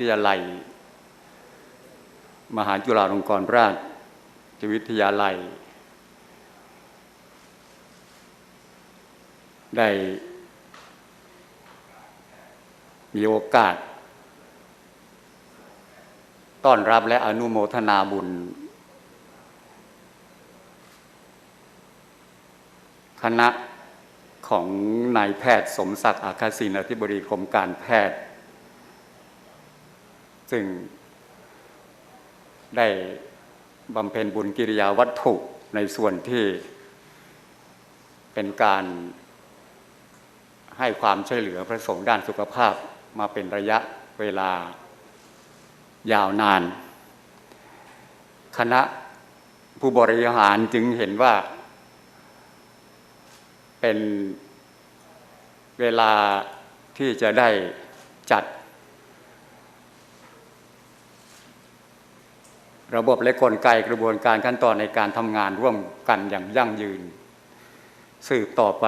ทยาลัย มหาจุฬาลงกรณราชวิทยาลัย ได้ มีโอกาส ต้อนรับและอนุโมทนาบุญ คณะของนายแพทย์สมศักดิ์อาคาศินอธิบดีกรมการแพทย์ ซึ่งได้บำเพ็ญบุญกิริยาวัตถุในส่วนที่เป็นการให้ความช่วยเหลือพระสงฆ์ด้านสุขภาพมาเป็นระยะเวลายาวนาน คณะผู้บริหารจึงเห็นว่า เป็นเวลาที่จะได้จัด ระบบและกลไกกระบวนการขั้นตอนในการทำงานร่วมกันอย่างยั่งยืน สืบต่อไป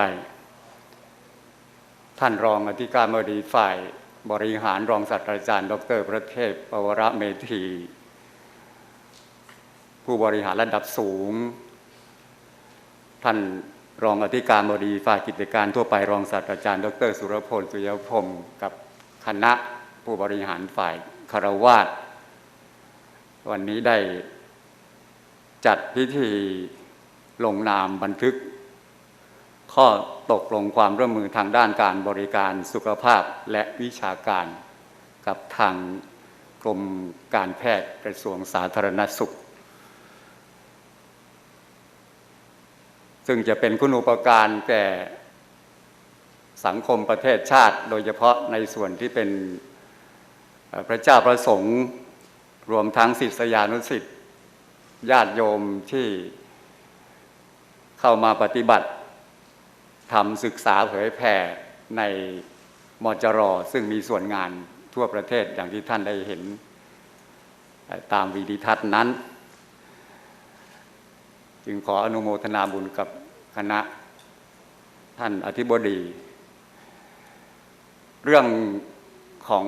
ท่านรองอธิการบดีฝ่ายบริหารรองศาสตราจารย์ ดรพระเทพปวรเมธีผู้บริหารระดับสูง ท่านรองอธิการบดีฝ่ายกิจการทั่วไปรองศาสตราจารย์ ดร สุรพลสุยพรมกับคณะผู้บริหารฝ่ายคารวาส วันนี้ได้จัดพิธีลงนามบันทึก ข้อตกลงความร่วมมือทางด้านการบริการสุขภาพและวิชาการ กับทางกรมการแพทย์กระทรวงสาธารณสุข ซึ่งจะเป็นคุณูปการแก่สังคมประเทศชาติ โดยเฉพาะในส่วนที่เป็นพระเจ้าประสงค์ รวมทั้งศิษยานุศิษย์ญาติโยมที่เข้ามาปฏิบัติทำศึกษาเผยแผ่ในมจรซึ่งมีส่วนงานทั่วประเทศอย่างที่ท่านได้เห็นตามวีดิทัศน์นั้น จึงขออนุโมทนาบุญกับคณะท่านอธิบดี เรื่องของ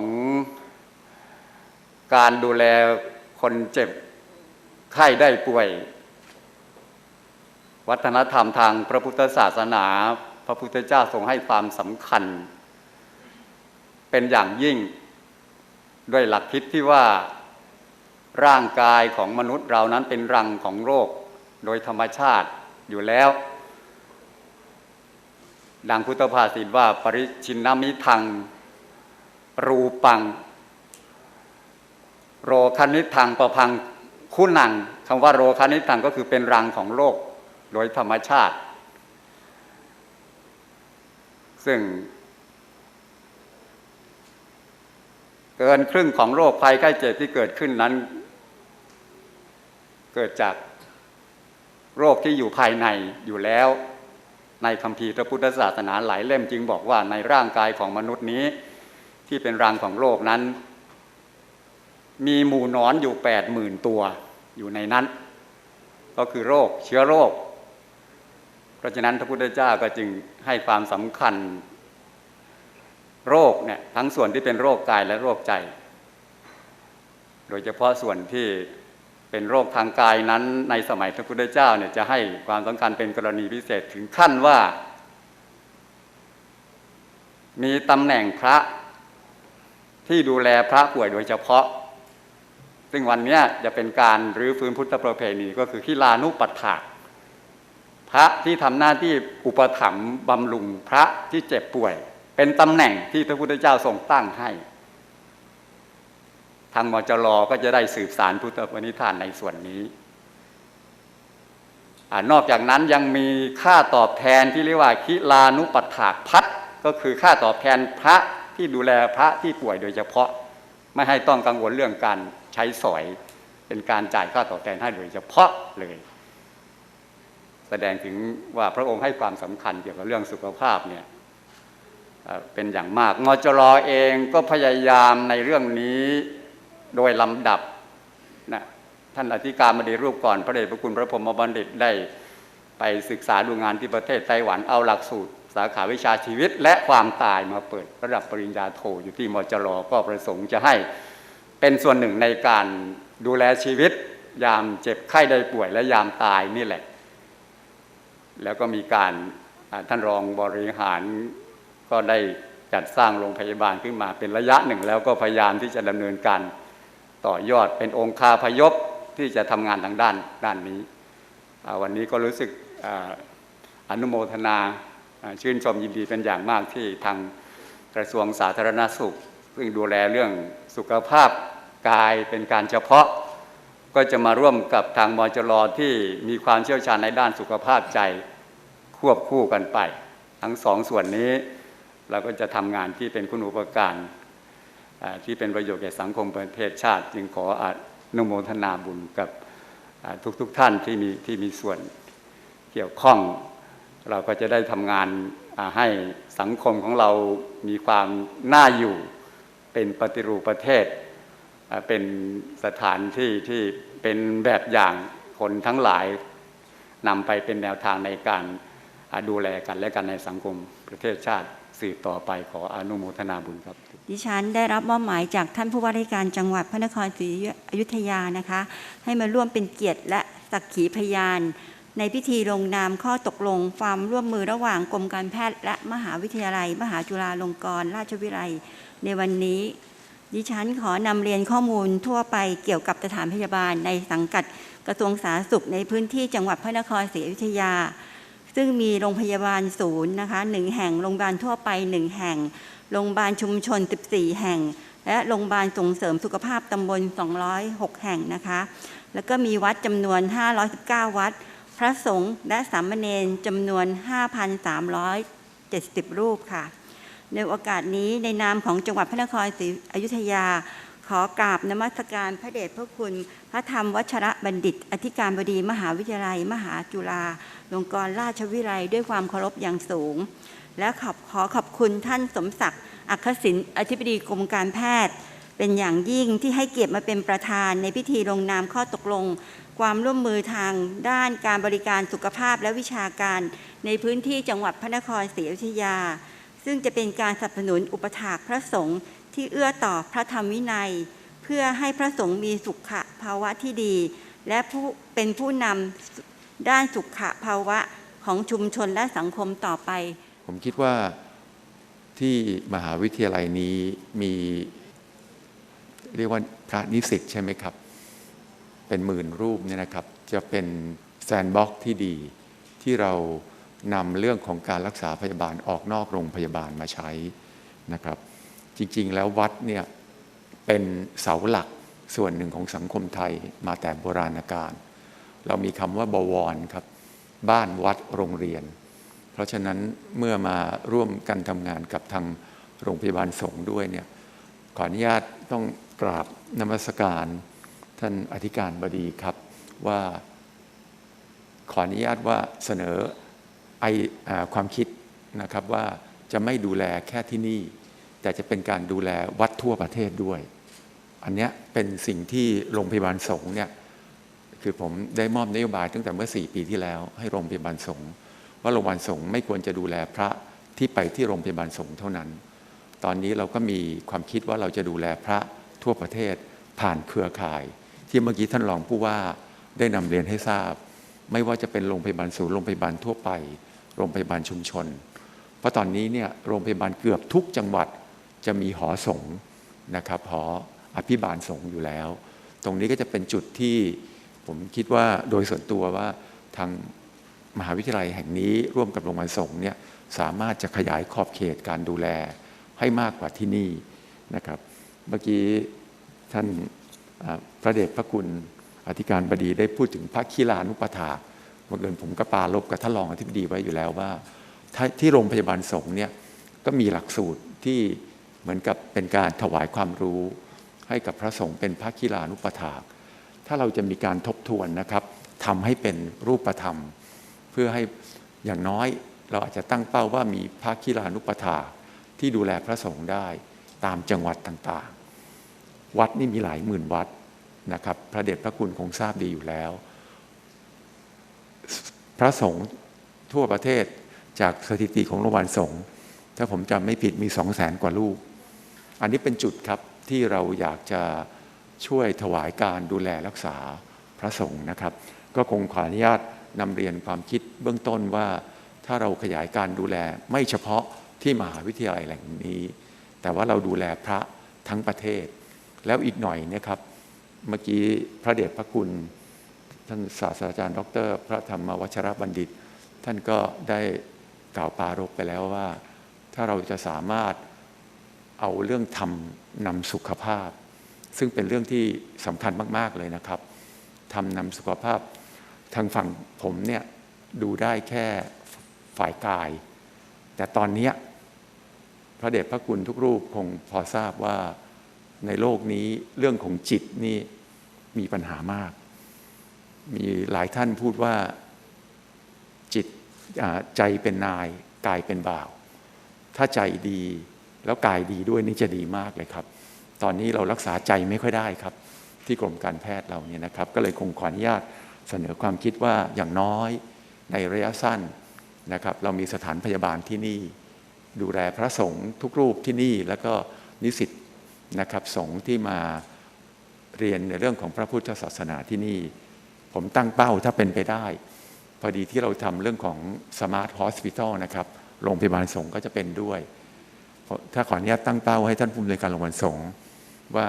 การดูแลคนเจ็บไข้ได้ป่วย วัฒนธรรมทางพระพุทธศาสนา พระพุทธเจ้าทรงให้ความสำคัญ เป็นอย่างยิ่ง ด้วยหลักคิดที่ว่าร่างกายของมนุษย์เรานั้นเป็นรังของโรค โดยธรรมชาติอยู่แล้ว ดังพุทธภาษิตว่าปริชินนามิทัง รูปัง โรคณิทังประพังคุณังคำว่าโรคณิทังก็คือเป็นรังของโรคโดยธรรมชาติ ซึ่ง เกินครึ่งของโรคภัยไข้เจ็บที่เกิดขึ้นนั้น เกิดจากโรคที่อยู่ภายในอยู่แล้ว ในคัมภีร์พระพุทธศาสนาหลายเล่มจึงบอกว่าในร่างกายของมนุษย์นี้ ที่เป็นรังของโรคนั้น มีหมู่นอนอยู่แปดหมื่นตัวอยู่ในนั้น ก็คือโรคเชื้อโรค เพราะฉะนั้นพระพุทธเจ้าก็จึงให้ความสำคัญ โรคเนี่ยทั้งส่วนที่เป็นโรคกายและโรคใจ โดยเฉพาะส่วนที่เป็นโรคทางกายนั้น ในสมัยพระพุทธเจ้าเนี่ยจะให้ความสำคัญเป็นกรณีพิเศษถึงขั้นว่า มีตำแหน่งพระที่ดูแลพระป่วยโดยเฉพาะ ซึ่งวันนี้จะเป็นการรื้อฟื้นพุทธประเพณีก็คือขีลานุปัฏฐากพระที่ทำหน้าที่อุปถัมภ์บำรุงพระที่เจ็บป่วย เป็นตำแหน่งที่พระพุทธเจ้าทรงตั้งให้ ทางมจรก็จะได้สืบสารพุทธปณิธานในส่วนนี้อนอกจากนั้นยังมีค่าตอบแทนที่เรียกว่าคิลานุปัฏฐากพัดก็คือค่าตอบแทนพระที่ดูแลพระที่ป่วยโดยเฉพาะ ไม่ให้ต้องกังวลเรื่องการ ใช้สอย เป็นการจ่ายค่าตอบแทนให้โดยเฉพาะเลย แสดงถึงว่าพระองค์ให้ความสำคัญเกี่ยวกับเรื่องสุขภาพเนี่ยเป็นอย่างมากมจรอเองก็พยายามในเรื่องนี้โดยลำดับนะท่านอธิการบดีรูปก่อนพระเดชพระคุณพระพรมบัณฑิตได้ไปศึกษาดูงานที่ประเทศไต้หวันเอาหลักสูตร สาขาวิชาชีวิตและความตายมาเปิดระดับปริญญาโทอยู่ที่มจรก็ประสงค์จะให้ เป็นส่วนหนึ่งในการดูแลชีวิต ยามเจ็บไข้ได้ป่วยและยามตายนี่แหละ แล้วก็มีการท่านรองบริหารก็ได้จัดสร้างโรงพยาบาลขึ้นมาเป็นระยะหนึ่ง แล้วก็พยายามที่จะดำเนินการต่อยอดเป็นองค์คาพยพที่จะทำงานทางด้านด้านนี้ วันนี้ก็รู้สึกออนุโมทนาอ่าชื่นชมยินดีเป็นอย่างมากที่ทางกระทรวงสาธารณสุข ซึ่งดูแลเรื่อง สุขภาพกายเป็นการเฉพาะ ก็จะมาร่วมกับทางมจรที่มีความเชี่ยวชาญในด้านสุขภาพใจควบคู่กันไป ทั้งสองส่วนนี้เราก็จะทำงานที่เป็นคุณอุปการที่เป็นประโยชน์แก่สังคมประเทศชาติ จึงขออนุโมทนาบุญกับทุกๆทท่านที่มีที่มีส่วนเกี่ยวข้อง เราก็จะได้ทำงานให้สังคมของเรามีความน่าอยู่ เป็นปฏิรูปประเทศ เป็นสถานที่ที่เป็นแบบอย่างคนทั้งหลายนำไปเป็นแนวทางในการดูแลกันและกันในสังคมประเทศชาติสืบต่อไปขออนุโมทนาบุญครับ ดิฉันได้รับมอบหมายจากท่านผู้ว่าราชการจังหวัดพระนครศรีอยุธยานะคะ ให้มาร่วมเป็นเกียรติและสักขีพยาน ในพิธีลงนามข้อตกลงความร่วมมือระหว่างกรมการแพทย์ และมหาวิทยาลัย มหาจุฬาลงกรณราชวิทยาลัย ในวันนี้ ดิฉันขอนำเรียนข้อมูลทั่วไปเกี่ยวกับสถานพยาบาลในสังกัดกระทรวงสาธารณสุขในพื้นที่จังหวัดพระนครศรีอยุธยา ซึ่งมีโรงพยาบาลศูนย์นะคะหนึ่งแห่งโรงพยาบาลทั่วไปหนึ่งแห่ง โรงพยาบาลชุมชน 14 แห่ง และโรงพยาบาลส่งเสริมสุขภาพตำบล 206 แห่งนะคะ แล้วก็มีวัดจำนวน 519 วัด พระสงฆ์และสามเณรจำนวน 5,370 รูปค่ะ ในโอกาสนี้ในนามของจังหวัดพระนครศรีอยุธยา ขอกราบนมัสการพระเดชพระคุณ พระธรรมวัชระบัณฑิต อธิการบดีมหาวิทยาลัย มหาจุฬาลงกรณราชวิทยาลัยด้วยความเคารพอย่างสูง และขอบขอขอบคุณท่านสมศักดิ์อัครศิลป์อธิบดีกรมการแพทย์เป็นอย่างยิ่งที่ให้เกียรติมาเป็นประธานในพิธีลงนามข้อตกลง ความร่วมมือทางด้านการบริการสุขภาพและวิชาการ ในพื้นที่จังหวัดพระนครศรีอยุธยา ซึ่งจะเป็นการสนับสนุนอุปถากพระสงฆ์ที่เอื้อต่อพระธรรมวินัย เพื่อให้พระสงฆ์มีสุขภาวะที่ดี และผู้เป็นผู้นำด้านสุขภาวะของชุมชนและสังคมต่อไป ผมคิดว่าที่มหาวิทยาลัยนี้มีเรียกว่าพระนิสิตใช่ไหมครับ เป็นหมื่นรูปเนี่ยนะครับ จะเป็นแซนบ็อกที่ดีที่เรา นำเรื่องของการรักษาพยาบาลออกนอกโรงพยาบาลมาใช้นะครับ จริงๆ แล้ววัดเนี่ยเป็นเสาหลักส่วนหนึ่งของสังคมไทยมาแต่โบราณกาลเรามีคำว่าบวรครับ บ้านวัดโรงเรียน เพราะฉะนั้นเมื่อมาร่วมกันทำงานกับทางโรงพยาบาลสงฆ์ด้วยเนี่ยขออนุญาตต้องกราบนมัสการท่านอธิการบดีครับว่าขออนุญาตว่าเสนอ ไอความคิดนะครับว่าจะไม่ดูแลแค่ที่นี่ แต่จะเป็นการดูแลวัดทั่วประเทศด้วย อันนี้เป็นสิ่งที่โรงพยาบาลสงฆ์เนี่ยคือผมได้มอบนโยบายตั้งแต่เมื่อ 4 ปีที่แล้ว ให้โรงพยาบาลสงฆ์ว่าโรงพยาบาลสงฆ์ไม่ควรจะดูแลพระที่ไปที่โรงพยาบาลสงฆ์เท่านั้น ตอนนี้เราก็มีความคิดว่าเราจะดูแลพระทั่วประเทศผ่านเครือข่าย ที่เมื่อกี้ท่านรองผู้ว่าได้นำเรียนให้ทราบ ไม่ว่าจะเป็นโรงพยาบาลศูนย์โรงพยาบาลทั่วไป โรงพยาบาลชุมชน เพราะตอนนี้เนี่ยโรงพยาบาลเกือบทุกจังหวัดจะมีหอสงฆ์นะครับหออภิบาลสงฆ์อยู่แล้ว ตรงนี้ก็จะเป็นจุดที่ผมคิดว่าโดยส่วนตัวว่าทางมหาวิทยาลัยแห่งนี้ร่วมกับโรงพยาบาลสงฆ์เนี่ยสามารถจะขยายขอบเขตการดูแลให้มากกว่าที่นี่นะครับ เมื่อกี้ท่านพระเดชพระคุณอธิการบดีได้พูดถึงพระคีลานุปถา บังเอิญผมก็ปารบกับท่านรองอธิบดีไว้อยู่แล้วว่า ที่โรงพยาบาลสงฆ์เนี่ยก็มีหลักสูตรที่เหมือนกับเป็นการถวายความรู้ ให้กับพระสงฆ์เป็นพระคีลานุปถาก ถ้าเราจะมีการทบทวนนะครับทำให้เป็นรูปธรรม เพื่อให้อย่างน้อยเราอาจจะตั้งเป้าว่ามีพระคีลานุปถาที่ดูแลพระสงฆ์ได้ตามจังหวัดต่างๆ วัดนี่มีหลายหมื่นวัดนะครับ พระเดชพระคุณคงทราบดีอยู่แล้ว พระสงฆ์ทั่วประเทศจากสถิติของโรงพยาบาลสงฆ์ถ้าผมจำไม่ผิดมีสองแสนกว่าลูก อันนี้เป็นจุดครับที่เราอยากจะช่วยถวายการดูแลรักษาพระสงฆ์นะครับ ก็คงขออนุญาตนำเรียนความคิดเบื้องต้นว่า ถ้าเราขยายการดูแลไม่เฉพาะที่มหาวิทยาลัยแห่งนี้ แต่ว่าเราดูแลพระทั้งประเทศ แล้วอีกหน่อยเนะครับ เมื่อกี้พระเดชพระคุณ ท่านศาสตราจารย์ ดร พระธรรมวชรบัณฑิต ท่านก็ได้กล่าวปารภไปแล้วว่า ถ้าเราจะสามารถเอาเรื่องทำนำสุขภาพ ซึ่งเป็นเรื่องที่สำคัญมาก ๆ เลยนะครับทำนำสุขภาพ ทางฝั่งผมเนี่ยดูได้แค่ฝ่ายกาย แต่ตอนนี้พระเดชพระคุณทุกรูปคงพอทราบว่าในโลกนี้เรื่องของจิตนี่มีปัญหามาก มีหลายท่านพูดว่าจิตใจเป็นนายกายเป็นบ่าว ถ้าใจดีแล้วกายดีด้วยนี่จะดีมากเลยครับ ตอนนี้เรารักษาใจไม่ค่อยได้ครับ ที่กรมการแพทย์เราเนี่ยนะครับ ก็เลยคงขออนุญาตเสนอความคิดว่าอย่างน้อยในระยะสั้นนะครับ เรามีสถานพยาบาลที่นี่ ดูแลพระสงฆ์ทุกรูปที่นี่แล้วก็นิสิตนะครับสงฆ์ที่มาเรียนในเรื่องของพระพุทธศาสนาที่นี่ ผมตั้งเป้าถ้าเป็นไปได้ พอดีที่เราทำเรื่องของ Smart Hospital นะครับโรงพยาบาลสงฆ์ก็จะเป็นด้วย ถ้าขออนุญาตตั้งเป้าให้ท่านผู้อำนวยการโรงพยาบาลสงฆ์ว่า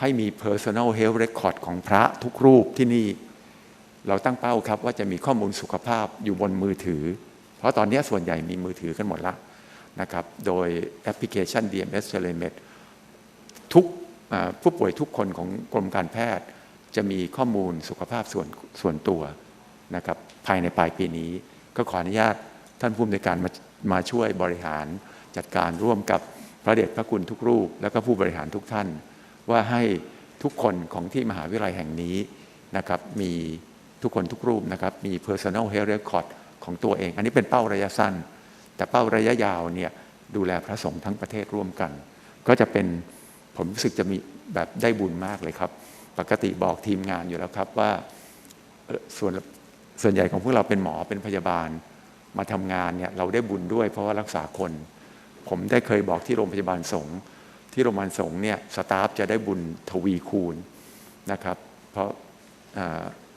ให้มี personal health record ของพระทุกรูปที่นี่ เราตั้งเป้าครับว่าจะมีข้อมูลสุขภาพอยู่บนมือถือ เพราะตอนนี้ส่วนใหญ่มีมือถือกันหมดละนะครับ โดยแอปพลิเคชัน DMS Telemed ทุกผู้ป่วยทุกคนของกรมการแพทย์ จะมีข้อมูลสุขภาพส่วนส่วนตัวนะครับภายในปลายปีนี้ ก็ขออนุญาตท่านผู้อำนวยการมามาช่วยบริหารจัดการร่วมกับพระเดชพระคุณทุกรูป แล้วก็ผู้บริหารทุกท่าน ว่าให้ทุกคนของที่มหาวิทยาลัยแห่งนี้นะครับมีทุกคนทุกรูปนะครับมี personal health record ของตัวเอง อันนี้เป็นเป้าระยะสั้น แต่เป้าระยะยาวเนี่ยดูแลพระสงฆ์ทั้งประเทศร่วมกัน ก็จะเป็นผมรู้สึกจะมีแบบได้บุญมากเลยครับ ปกติบอกทีมงานอยู่แล้วครับว่าส่วนส่วนใหญ่ของพวกเราเป็นหมอเป็นพยาบาลมาทำงานเนี่ยเราได้บุญด้วยเพราะว่ารักษาคน ผมได้เคยบอกที่โรงพยาบาลสงฆ์ที่โรงพยาบาลสงฆ์เนี่ยสตาฟจะได้บุญทวีคูณนะครับ เพราะ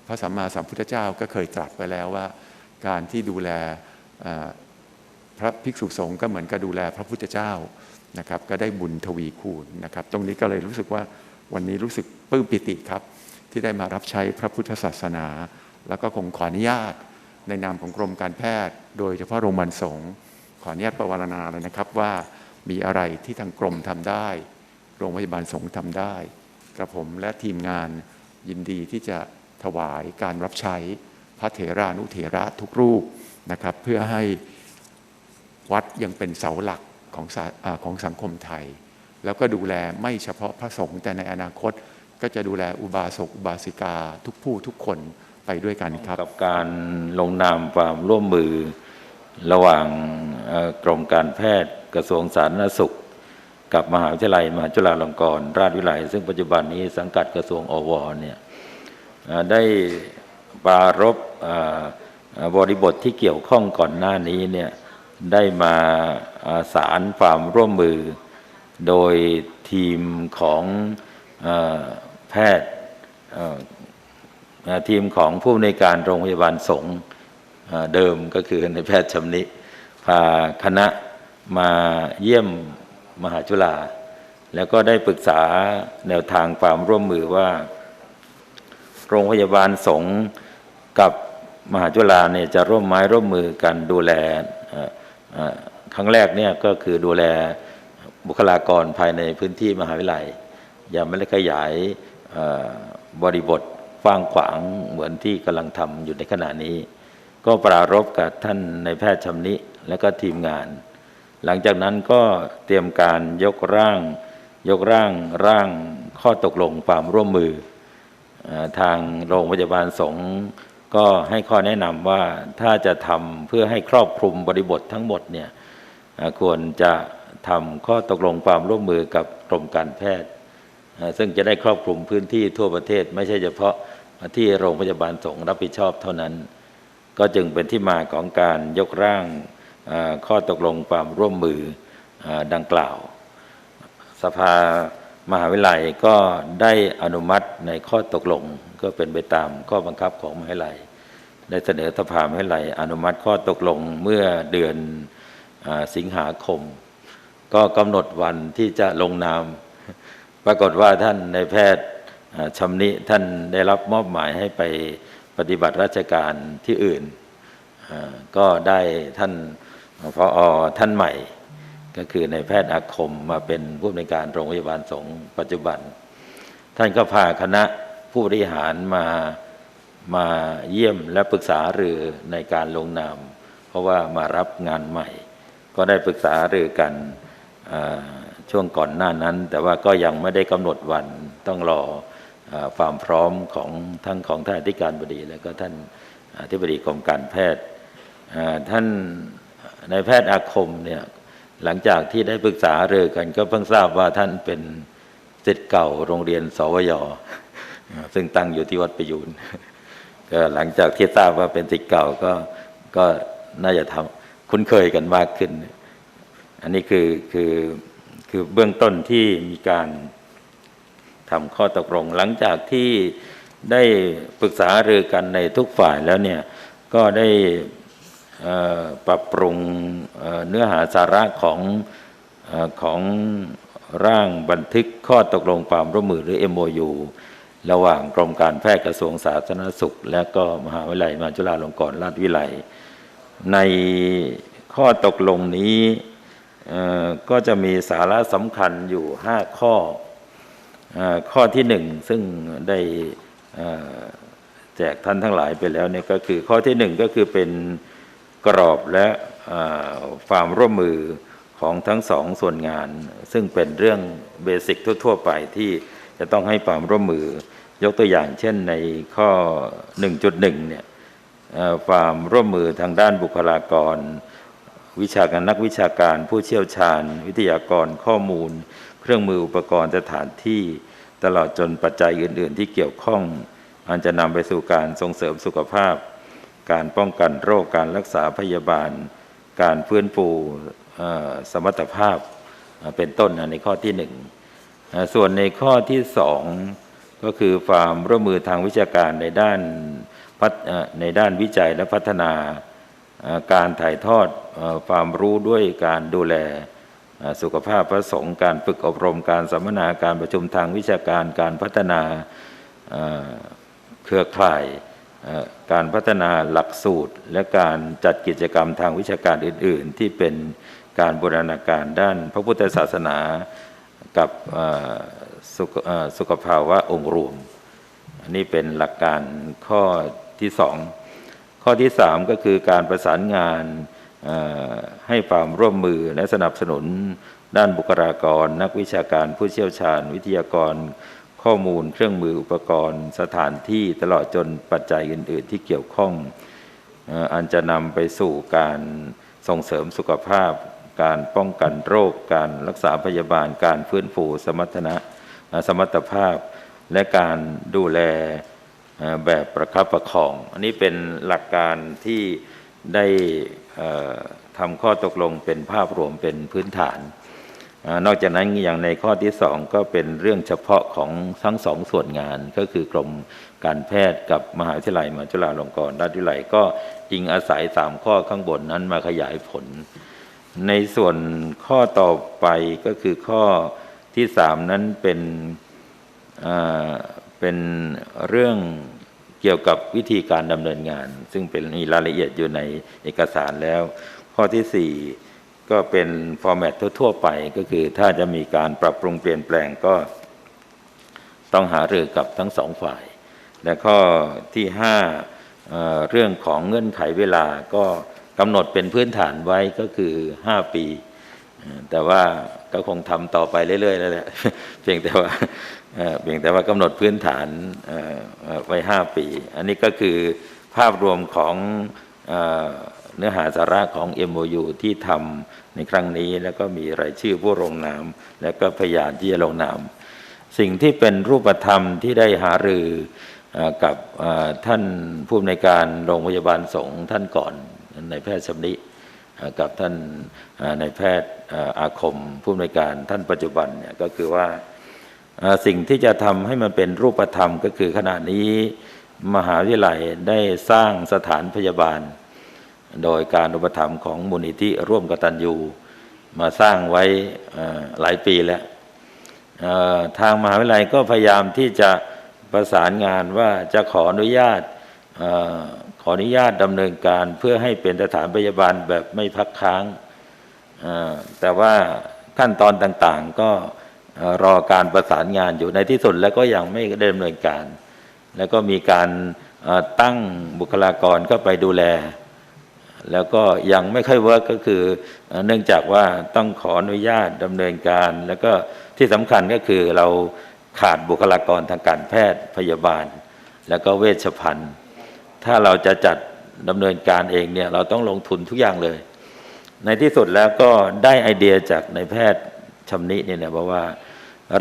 พระสัมมาสัมพุทธเจ้าก็เคยตรัสไว้แล้วว่า การที่ดูแลพระภิกษุสงฆ์ก็เหมือนกับดูแลพระพุทธเจ้านะครับ ก็ได้บุญทวีคูณนะครับ ตรงนี้ก็เลยรู้สึกว่า วันนี้รู้สึกปลื้มปิติครับ ที่ได้มารับใช้พระพุทธศาสนา แล้วก็คงขออนุญาต ในนามของกรมการแพทย์ โดยเฉพาะโรงพยาบาลสงฆ์ขออนุญาตประวารณาเลยนะครับว่ามีอะไรที่ทางกรมทำได้ โรงพยาบาลสงฆ์ทำได้กระผมและทีมงานยินดีที่จะถวายการรับใช้พระเถรานุเถระทุกรูปนะครับ เพื่อให้วัดยังเป็นเสาหลักของอของสังคมไทย แล้วก็ดูแลไม่เฉพาะพระสงฆ์แต่ในอนาคตก็จะดูแลอุบาสกอุบาสิกาทุกผู้ทุกคนไปด้วยกันครับ กับการลงนามความร่วมมือระหว่างกรมการแพทย์กระทรวงสาธารณสุข กับมหาวิทยาลัยมหาจุฬาลงกรณราชวิทยาลัย ซึ่งปัจจุบันนี้สังกัดกระทรวงอวเนี่ยได้ปรารบเอ่อเอ่อบริบทที่เกี่ยวข้องก่อนหน้านี้เนี่ยได้มาสารความร่วมมือ โดยทีมของอแพทย์ทีมของผู้ในการโรงพยาบาลสงฆ์เดิมก็คือในแพทย์ชำนิพาคณะมาเยี่ยมมหาจุฬาแล้วก็ได้ปรึกษาแนวทางความร่วมมือว่า โรงพยาบาลสงฆ์กับมหาจุฬาเนี่ยจะร่วมไม้ร่วมมือกันดูแลครั้งแรกเนี่ยก็คือดูแล บุคลากรภายในพื้นที่มหาวิทยาลัย ยังไม่ได้ขยายบริบทกว้างขวางเหมือนที่กำลังทำอยู่ในขณะนี้ ก็ปรารบกับท่านในแพทย์ชำนิและก็ทีมงาน หลังจากนั้นก็เตรียมการยกร่าง ยกร่างร่างข้อตกลงความร่วมมืออทางโรงพยาบาลสงฆ์ก็ให้ข้อแนะนำว่าถ้าจะทำเพื่อให้ครอบคลุมบริบททั้งหมดเนี่ยควรจะ ทำข้อตกลงความร่วมมือกับกรมการแพทย์ ซึ่งจะได้ครอบคลุมพื้นที่ทั่วประเทศ ไม่ใช่เฉพาะที่โรงพยาบาลสงรับผิดชอบเท่านั้น ก็จึงเป็นที่มาของการยกร่างข้อตกลงความร่วมมืออดังกล่าว สภามหาวิทยาลัยก็ได้อนุมัติในข้อตกลงก็เป็นไปตามข้อบังคับของมหาวิทยาลัย ได้เสนอสภามหาวิทยาลัยอนุมัติข้อตกลงเมื่อเดือนอสิงหาคม ก็กำหนดวันที่จะลงนาม ปรากฏว่าท่านในแพทย์ชำนิท่านได้รับมอบหมายให้ไปปฏิบัติราชการที่อื่น ก็ได้ท่านพออท่านใหม่ ก็คือในแพทย์อาคมมาเป็นผู้อำนการโรงพยาบาลสงฆ์ปัจจุบัน ท่านก็พาคณะผู้บริหารมามาเยี่ยมและปรึกษาหรือในการลงนาม เพราะว่ามารับงานใหม่ ก็ได้ปรึกษาหรือกัน ช่วงก่อนหน้านั้น แต่ว่าก็ยังไม่ได้กำหนดวันต้องรอความพร้อมของทั้งของท่านอธิการบดีและก็ท่านอธิบดีกรมการแพทย์ท่านนายแพทย์อาคมเนี่ยหลังจากที่ได้ปรึกษาเรือกัน ก็เพิ่งทราบว่าท่านเป็นศิษย์เก่าโรงเรียนสวยซึ่งตั้งอยู่ที่วัดประยูนก็หลังจากที่ทราบว่าเป็นศิษย์เก่าก็ก็น่าจะทำคุ้นเคยกันมากขึ้น อันนี้คือคือคือเบื้องต้นที่มีการทำข้อตกลง หลังจากที่ได้ปรึกษารือกันในทุกฝ่ายแล้วเนี่ยก็ได้ปรับปรุงเนื้อหาสาระของอของร่างบันทึกข้อตกลงความร่วมมือหรือ MOU ระหว่างกรมการแพทย์กระทรวงสาธารณสุข และก็มหาวิทยาลัยมหาจุฬาลงกรณราชวิทยาลัยในข้อตกลงนี้ ก็จะมีสาระสำคัญอยู่5ข้อออข้อที่หนึ่งซึ่งได้แจกท่านทั้งหลายไปแล้วเนี่ยก็คือข้อที่หนึ่งก็คือเป็นกรอบและความร่วมมือของทั้งสองส่วนงาน ซึ่งเป็นเรื่องเบสิกทั่ว ๆ ไปที่จะต้องให้ความร่วมมือยกตัวอย่างเช่นในข้อ 1.1เนี่ยเอ่อความร่วมมือทางด้านบุคลากร วิชาการนักวิชาการ ผู้เชี่ยวชาญ วิทยากรข้อมูล เครื่องมืออุปกรณ์สถานที่ ตลอดจนปัจจัยอื่น ๆ ที่เกี่ยวข้อง อันจะนำไปสู่การส่งเสริมสุขภาพ การป้องกันโรคการรักษาพยาบาล การฟื้นฟูสมรรถภาพเป็นต้นในข้อที่หนึ่งส่วนในข้อที่สองก็คือความร่วมมือทางวิชาการในด้านในด้านวิจัยและพัฒนา การถ่ายทอดความรู้ด้วยการดูแลสุขภาพพระสงฆ์การฝึกอบรมการสัมมนาการประชุมทางวิชาการการพัฒนาเครือข่ายการพัฒนาหลักสูตร และการจัดกิจกรรมทางวิชาการอื่น ๆ ที่เป็นการบูรณาการด้านพระพุทธศาสนากับสุขเอ่อสุขภาวะองค์รวม อันนี้เป็นหลักการข้อที่สอง ข้อที่สามก็คือการประสานงานให้ความร่วมมือและสนับสนุนด้านบุคลากร นักวิชาการผู้เชี่ยวชาญ วิทยากร ข้อมูล เครื่องมืออุปกรณ์ สถานที่ตลอดจนปัจจัยอื่น ๆ ที่เกี่ยวข้องอันจะนำไปสู่การส่งเสริมสุขภาพ การป้องกันโรค การรักษาพยาบาล การฟื้นฟูสมรรถนะสมรรถภาพ และการดูแล แบบประคับประคอง อันนี้เป็นหลักการที่ได้ทำข้อตกลงเป็นภาพรวมเป็นพื้นฐานอนอกจากนั้นอย่างในข้อที่สองก็เป็นเรื่องเฉพาะของทั้งสองส่วนงาน ก็คือกรมการแพทย์กับมหาวิทยาลัยมหาจุฬาลงกรณราชวิทยาลัยก็อิงอาศัยสามข้อข้างบนนั้นมาขยายผล ในส่วนข้อต่อไปก็คือข้อที่สามนั้นเป็น เป็นเรื่องเกี่ยวกับวิธีการดำเนินงาน ซึ่งเป็นมีรายละเอียดอยู่ในเอกสารแล้ว ข้อที่สี่ก็เป็นฟอร์แมตทั่ว ๆ ไปก็คือถ้าจะมีการปรับปรุงเปลี่ยนแปลงก็ ต้องหารือกับทั้งสองฝ่าย และข้อที่ห้าเเรื่องของเงื่อนไขเวลาก็กำหนดเป็นพื้นฐานไว้ก็คือ 5 ปี แต่ว่าก็คงทำต่อไปเรื่อยๆแล้วแหละเพียงแต่ว่า เออเพียงแต่ว่ากำหนดพื้นฐานไว้ 5 ปี อันนี้ก็คือภาพรวมของเนื้อหาสาระของ MOU ที่ทำในครั้งนี้ แล้วก็มีรายชื่อผู้ลงนาม และก็พยานที่จะลงนาม สิ่งที่เป็นรูปธรรมที่ได้หารือกับท่านผู้อำนวยการโรงพยาบาลสงฆ์ท่านก่อนในแพทย์ชำนิกับท่านเอ่อนแพทย์อาคมผู้อำนวยการท่านปัจจุบันเนี่ยก็คือว่า สิ่งที่จะทำให้มันเป็นรูปธรรมก็คือขณะนี้มหาวิทยาลัยได้สร้างสถานพยาบาล โดยการอุปถัมภ์ของมูลนิธิร่วมกตัญญูมาสร้างไว้หลายปีแล้วทางมหาวิทยาลัยก็พยายามที่จะประสานงานว่าจะขออนุญาตอขออนุญาตดำเนินการเพื่อให้เป็นสถานพยาบาลแบบไม่พักค้างแต่ว่าขั้นตอนต่างๆก็ รอการประสานงานอยู่ในที่สุดแล้วก็ยังไม่ได้ดำเนินการ แล้วก็มีการตั้งบุคลากรเข้าไปดูแล แล้วก็ยังไม่ค่อยเวิร์กก็คือ เนื่องจากว่าต้องขออนุญาตดำเนินการ แล้วก็ที่สำคัญก็คือเราขาดบุคลากรทางการแพทย์พยาบาล แล้วก็เวชภัณฑ์ ถ้าเราจะจัดดำเนินการเองเนี่ยเราต้องลงทุนทุกอย่างเลย ในที่สุดแล้วก็ได้ไอเดียจากในายแพทย์ชำนิเนี่ยนะบอกว่า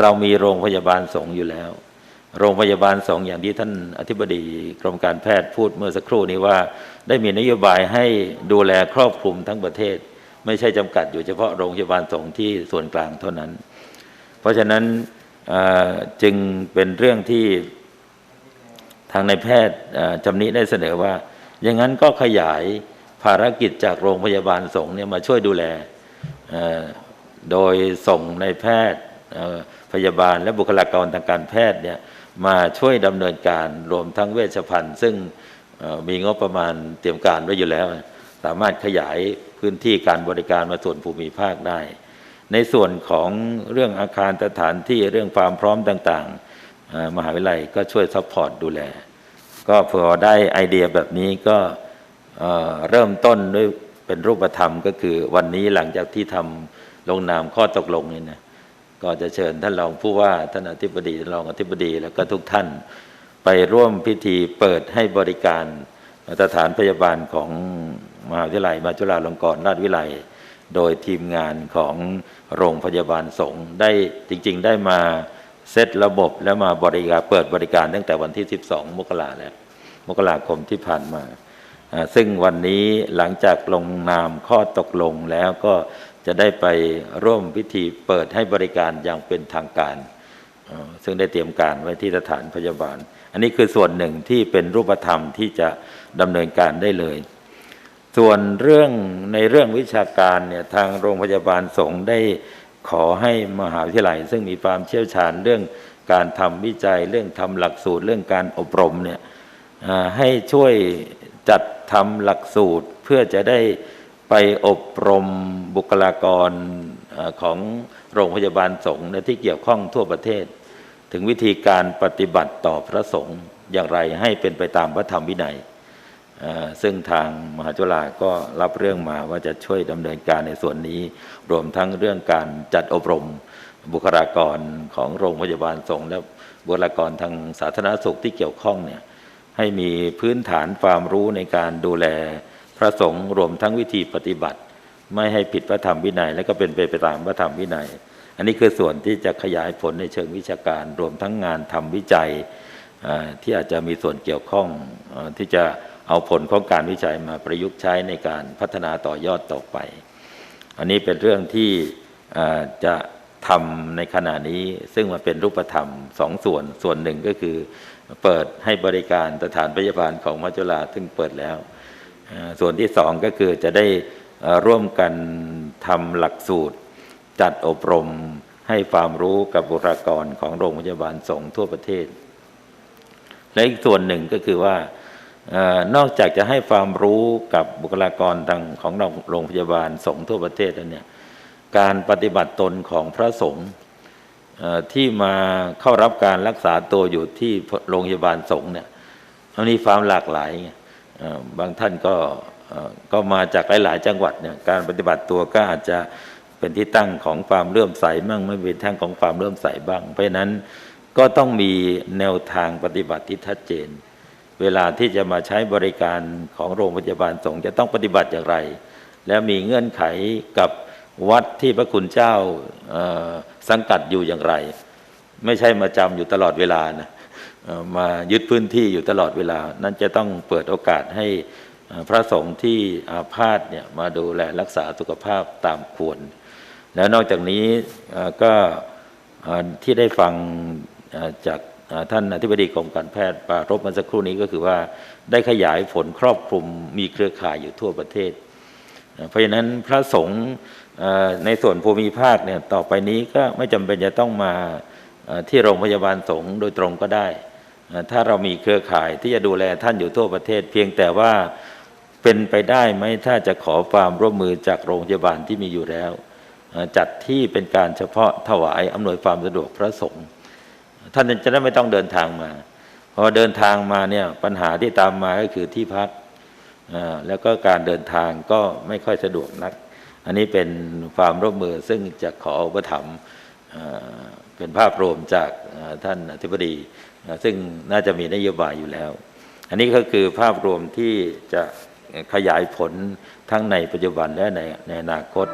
เรามีโรงพยาบาลสงฆ์อยู่แล้ว โรงพยาบาลสงฆ์อย่างที่ท่านอธิบดีกรมการแพทย์พูดเมื่อสักครู่นี้ว่า ได้มีนโยบายให้ดูแลครอบคลุมทั้งประเทศ ไม่ใช่จำกัดอยู่เฉพาะโรงพยาบาลสงฆ์ที่ส่วนกลางเท่านั้น เพราะฉะนั้นจึงเป็นเรื่องที่ทางในแพทย์จำนี้ได้เสนอว่า อย่างนั้นก็ขยายภารกิจจากโรงพยาบาลสงฆ์เนี่ยมาช่วยดูแลโดยส่งในแพทย์ พยาบาลและบุคลากรทางการแพทย์เนี่ยมาช่วยดำเนินการรวมทั้งเวชภัณฑ์ ซึ่งมีงบประมาณเตรียมการไว้อยู่แล้ว สามารถขยายพื้นที่การบริการมาส่วนภูมิภาคได้ ในส่วนของเรื่องอาคารสถานที่เรื่องความพร้อมต่างๆ มหาวิทยาลัยก็ช่วยซัพพอร์ตดูแล ก็พอได้ไอเดียแบบนี้ก็เอ่อเริ่มต้นด้วยเป็นรูปธรรมก็คือวันนี้หลังจากที่ทำลงนามข้อตกลงนี่นะ ก็จะเชิญท่านรองผู้ว่าท่านอธิบดีท่านรองอธิบดีแล้วก็ทุกท่านไปร่วมพิธีเปิดให้บริการสถานพยาบาลของมหาวิทยาลัยมาจุฬาลงกรณราชวิทยาลัย โดยทีมงานของโรงพยาบาลสงฆ์ได้จริง ๆ ได้มาเซตระบบแล้วมาบริการเปิดบริการตั้งแต่วันที่ 12 มกราแล้วมกราคมที่ผ่านมา ซึ่งวันนี้หลังจากลงนามข้อตกลงแล้วก็ จะได้ไปร่วมพิธีเปิดให้บริการอย่างเป็นทางการ ซึ่งได้เตรียมการไว้ที่สถานพยาบาล อันนี้คือส่วนหนึ่งที่เป็นรูปธรรมที่จะดำเนินการได้เลย ส่วนเรื่องในเรื่องวิชาการเนี่ยทางโรงพยาบาลสงฆ์ได้ขอให้มหาวิทยาลัย ซึ่งมีความเชี่ยวชาญเรื่องการทำวิจัยเรื่องทำหลักสูตรเรื่องการอบรมเนี่ยให้ช่วยจัดทำหลักสูตรเพื่อจะได้ ไปอบรมบุคลากรของโรงพยาบาลสงฆ์ที่เกี่ยวข้องทั่วประเทศ ถึงวิธีการปฏิบัติต่อพระสงฆ์อย่างไรให้เป็นไปตามพระธรรมวินัย ซึ่งทางมหาจุฬาก็รับเรื่องมาว่าจะช่วยดำเนินการในส่วนนี้ รวมทั้งเรื่องการจัดอบรมบุคลากรของโรงพยาบาลสงฆ์และบุคลากรทางสาธารณสุขที่เกี่ยวข้องเนี่ยให้มีพื้นฐานความรู้ในการดูแล พระสงฆ์รวมทั้งวิธีปฏิบัติ ไม่ให้ผิดพระธรรมวินัย และก็เป็นไปตามพระธรรมวินัย อันนี้คือส่วนที่จะขยายผลในเชิงวิชาการ รวมทั้งงานทำวิจัยที่อาจจะมีส่วนเกี่ยวข้องอที่จะเอาผลของการวิจัยมาประยุกต์ใช้ในการพัฒนาต่อยอดต่อไป อันนี้เป็นเรื่องที่จะทำในขณะนี้ซึ่งมันเป็นรูปธรรมสองส่วนส่วนหนึ่งก็คือ เปิดให้บริการสถานพยาบาลของมัจจุราซึ่งเปิดแล้ว ส่วนที่สองก็คือจะได้ร่วมกันทำหลักสูตร จัดอบรมให้ความรู้กับบุคลากรของโรงพยาบาลสงฆ์ทั่วประเทศ และอีกส่วนหนึ่งก็คือว่าออนอกจากจะให้ความรู้กับบุคลากรทางของโรงพยาบาลสงฆ์ทั่วประเทศแล้วเนี่ยการปฏิบัติตนของพระสงฆ์ที่มาเข้ารับการรักษาตัวอยู่ที่โรงพยาบาลสงฆ์เนี่ยมันมีความหลากหลายไง บางท่านก็ก็มาจากหลาย ๆ จังหวัดเนี่ยการปฏิบัติตัวก็อาจจะเป็นที่ตั้งของความเลื่อมใสบ้างไม่เป็นทั้งของความเลื่อมใสบ้าง เพราะนั้นก็ต้องมีแนวทางปฏิบัติที่ชัดเจน เวลาที่จะมาใช้บริการของโรงพยาบาลสงฆ์จะต้องปฏิบัติอย่างไร แล้วมีเงื่อนไขกับวัดที่พระคุณเจ้าสังกัดอยู่อย่างไร ไม่ใช่มาจำอยู่ตลอดเวลานะ มายึดพื้นที่อยู่ตลอดเวลา นั่นจะต้องเปิดโอกาสให้พระสงฆ์ที่อาพาธเนี่ยมาดูแลรักษาสุขภาพตามควร แล้วนอกจากนี้ก็ที่ได้ฟังจากท่านอธิบดีกรมการแพทย์ปารบมื่อสักครู่นี้ก็คือว่าได้ขยายผลครอบคลุมมีเครือข่ายอยู่ทั่วประเทศ เพราะฉะนั้นพระสงฆ์ในส่วนภูมิภาคเนี่ยต่อไปนี้ก็ไม่จำเป็นจะต้องมาที่โรงพยาบาลสงฆ์โดยตรงก็ได้ ถ้าเรามีเครือข่ายที่จะดูแลท่านอยู่ทั่วประเทศ เพียงแต่ว่าเป็นไปได้ไหมถ้าจะขอความร่วมมือจากโรงพยาบาลที่มีอยู่แล้ว จัดที่เป็นการเฉพาะถวายอำนวยความสะดวกพระสงฆ์ท่านจะได้ไม่ต้องเดินทางมาพอเดินทางมาเนี่ยปัญหาที่ตามมาก็คือที่พักแล้วก็การเดินทางก็ไม่ค่อยสะดวกนัก อันนี้เป็นความร่วมมือซึ่งจะขออุปถัมภ์เป็นภาพรวมจากท่านอธิบดี ซึ่งน่าจะมีนโยบายอยู่แล้ว อันนี้ก็คือภาพรวมที่จะขยายผลทั้งในปัจจุบันและในในอนาคต